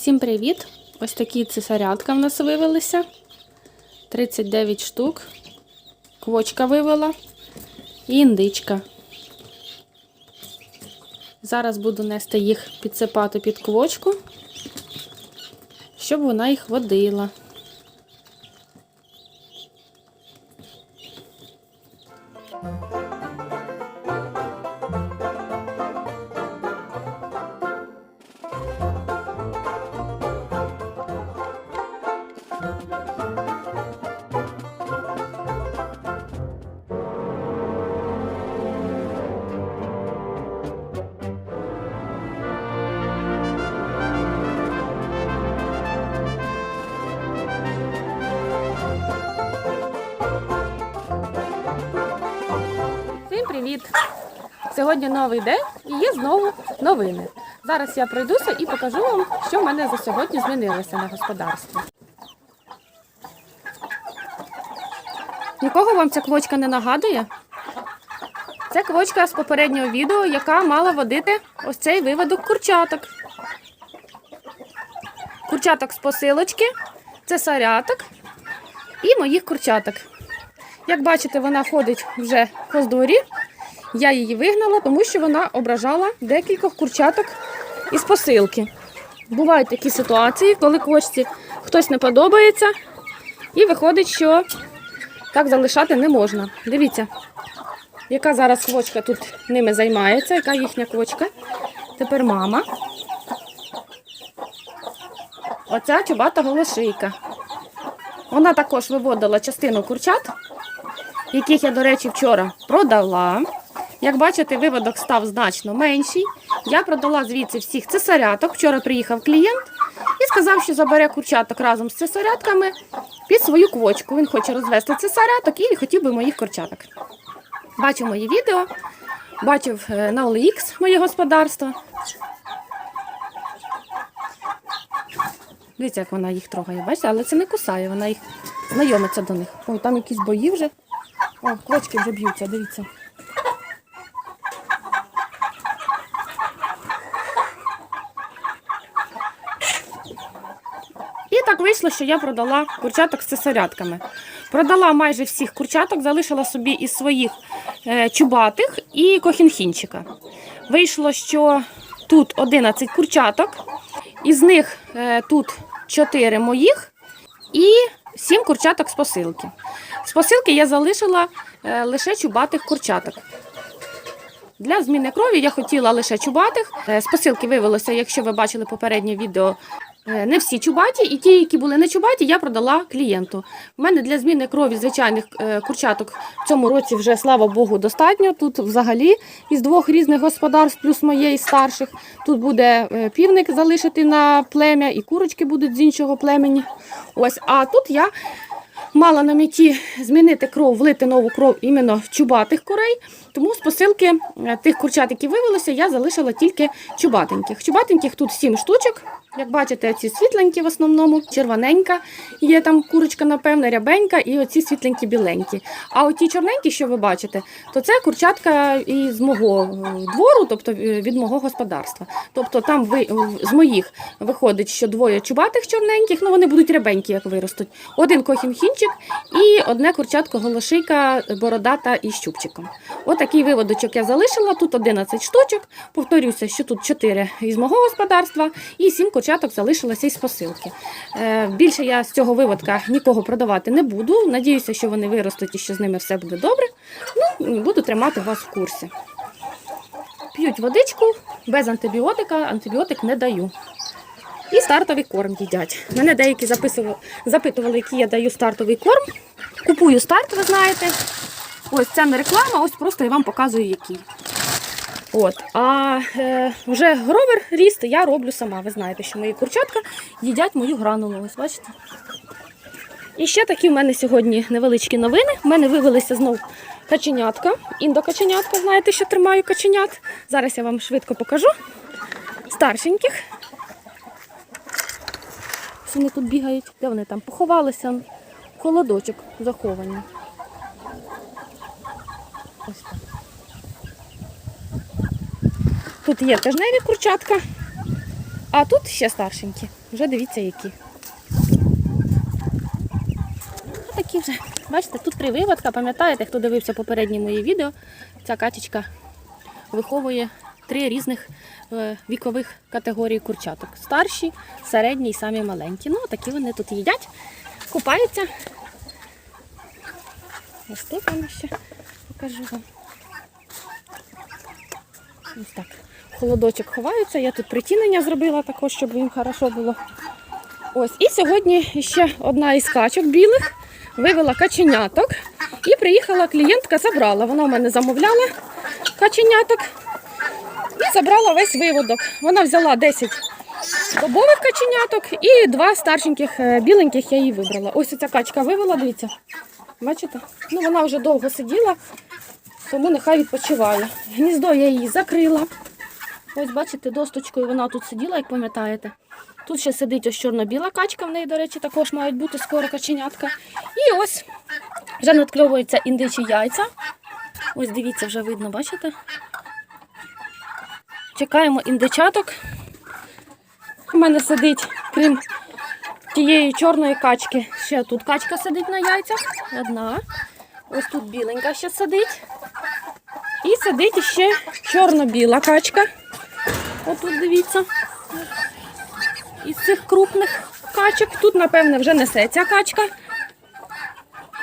Всім привіт! Ось такі цесарятка в нас вивелися. 39 штук. Квочка вивела і індичка. Зараз буду нести їх підсипати під квочку, щоб вона їх водила. Привіт! Сьогодні новий день і є знову новини. Зараз я пройдуся і покажу вам, що в мене за сьогодні змінилося на господарстві. Нікого вам ця квочка не нагадує? Це квочка з попереднього відео, яка мала водити ось цей виводок курчаток. Курчаток з посилочки, це саряток і моїх курчаток. Як бачите, вона ходить вже в хоздорі. Я її вигнала, тому що вона ображала декількох курчаток із посилки. Бувають такі ситуації, коли квочці хтось не подобається, і виходить, що так залишати не можна. Дивіться, яка зараз квочка тут ними займається, яка їхня квочка. Тепер мама. Оця чубата голошийка. Вона також виводила частину курчат, яких я, до речі, вчора продала. Як бачите, виводок став значно менший. Я продала звідси всіх цесаряток. Вчора приїхав клієнт і сказав, що забере курчаток разом з цесарятками під свою квочку. Він хоче розвести цесаряток і хотів би моїх курчаток. Бачив мої відео, бачив е, на OLX моє господарство. Дивіться, як вона їх трогає, бачите, але це не кусає, вона їх знайомиться до них. Ой, там якісь бої вже. О, квочки вже б'ються, дивіться. І так що я продала курчаток з цесарятками. Продала майже всіх курчаток, залишила собі із своїх е, чубатих і кохінхінчика. Вийшло, що тут 11 курчаток, із них е, тут 4 моїх і 7 курчаток з посилки. З посилки я залишила е, лише чубатих курчаток. Для зміни крові я хотіла лише чубатих. З посилки виявилося, якщо ви бачили попереднє відео, не всі чубаті, і ті, які були не чубаті, я продала клієнту. У мене для зміни крові звичайних е, курчаток в цьому році вже, слава Богу, достатньо. Тут взагалі із двох різних господарств, плюс моєї старших. Тут буде е, півник залишити на плем'я, і курочки будуть з іншого племені. Ось, а тут я мала на меті змінити кров, влити нову кров іменно в чубатих курей. Тому з посилки е, тих курчат, які вивелися, я залишила тільки чубатеньких. Чубатеньких тут 7 штучок. Як бачите, ці світленькі в основному, червоненька, є там курочка, напевно, рябенька, і оці світленькі біленькі. А оті чорненькі, що ви бачите, то це курчатка із мого е, двору, тобто е, від мого господарства. Тобто там ви, з моїх виходить, що двоє чубатих чорненьких, ну вони будуть рябенькі, як виростуть. Один кохінхінчик і одне курчатко голошийка бородата із щупчиком. Отакий виводочок я залишила. Тут 11 штучок. Повторюся, що тут 4 із мого господарства і 7 курчаток залишилося із посилки. Е, більше я з цього виводка нікого продавати не буду. Надіюся, що вони виростуть і що з ними все буде добре. Ну, буду тримати вас в курсі. П'ють водичку без антибіотика, антибіотик не даю. І стартовий корм їдять. Мене деякі запитували, який я даю стартовий корм. Купую старт, ви знаєте. Ось це не реклама, ось просто я вам показую, який. От, а е, вже гровер ріст я роблю сама. Ви знаєте, що мої курчатка їдять мою гранулу. Ось бачите. І ще такі в мене сьогодні невеличкі новини. У мене вивелися знов каченятка, індокаченятка, знаєте, що тримаю каченят. Зараз я вам швидко покажу. Старшеньких. Ось Вони тут бігають. Де вони там? Поховалися холодочок заховані. Ось так. Тут є тижневі курчатка. А тут ще старшенькі. Вже дивіться, які. Такі вже. Бачите, тут три виводка. Пам'ятаєте, хто дивився попередні мої відео, ця качечка виховує три різних е, вікових категорій курчаток. Старші, середні і самі маленькі. Ну, такі вони тут їдять, купаються. Ось тут вам ще покажу вам. Ось так. Холодочок ховаються. Я тут притінення зробила також, щоб їм хорошо було. Ось. І сьогодні ще одна із качок білих вивела каченяток. І приїхала клієнтка, забрала. Вона в мене замовляла каченяток і забрала весь виводок. Вона взяла 10 добових каченяток і два старшеньких е, біленьких я її вибрала. Ось ця качка вивела, дивіться. Бачите? Ну вона вже довго сиділа, тому нехай відпочиває. Гніздо я її закрила. Ось бачите, досточкою вона тут сиділа, як пам'ятаєте. Тут ще сидить ось чорно-біла качка, в неї, до речі, також мають бути скоро каченятка. І ось вже надкльовуються індичі яйця. Ось дивіться, вже видно, бачите? Чекаємо індичаток. У мене сидить, крім тієї чорної качки, ще тут качка сидить на яйцях. Одна. Ось тут біленька ще сидить. І сидить ще чорно-біла качка. Отут дивіться. Із цих крупних качок. Тут, напевне, вже несеться качка.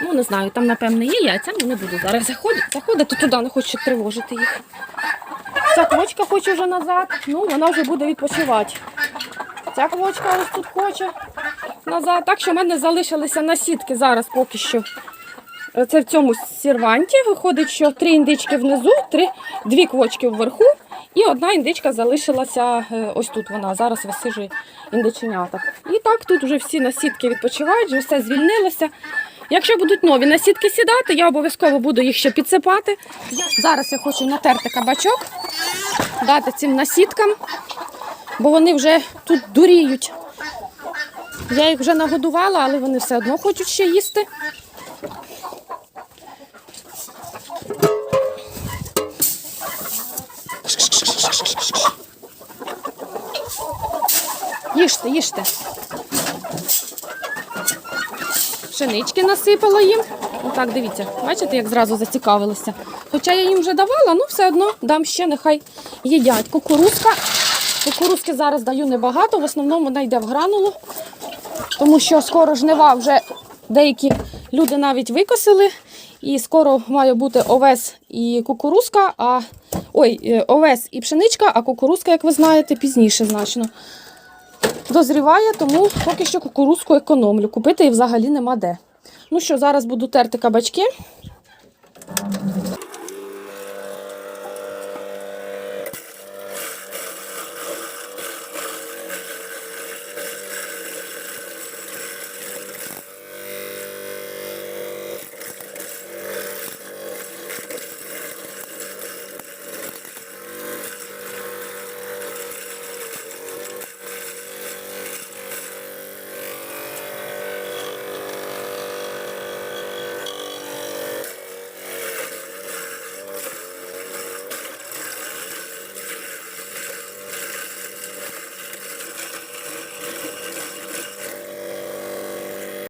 Ну, не знаю, там, напевне, є яйця, ну не буду зараз заходити. Заходити туди, не хочу тривожити їх. Ця квочка хоче вже назад, ну вона вже буде відпочивати. Ця квочка ось тут хоче назад. Так що в мене залишилися насідки зараз поки що. Це в цьому серванті. Виходить, що три індички внизу, три, дві квочки вверху, і одна індичка залишилася е, ось тут. Вона зараз висижує індиченяток. І так тут вже всі насідки відпочивають, вже все звільнилося. Якщо будуть нові насідки сідати, я обов'язково буду їх ще підсипати. Зараз я хочу натерти кабачок, дати цим насідкам, бо вони вже тут дуріють. Я їх вже нагодувала, але вони все одно хочуть ще їсти. Їжте, їжте. Пшенички насипала їм. Отак, дивіться, бачите, як зразу зацікавилися. Хоча я їм вже давала, ну все одно дам ще, нехай їдять. Кукурузка. Кукурузки зараз даю небагато, в основному вона йде в гранулу, тому що скоро жнива вже деякі люди навіть викосили. І скоро має бути овес і кукурузка, а ой, е, овес і пшеничка, а кукурузка, як ви знаєте, пізніше значно дозріває, тому поки що кукурузку економлю. Купити її взагалі нема де. Ну що, зараз буду терти кабачки.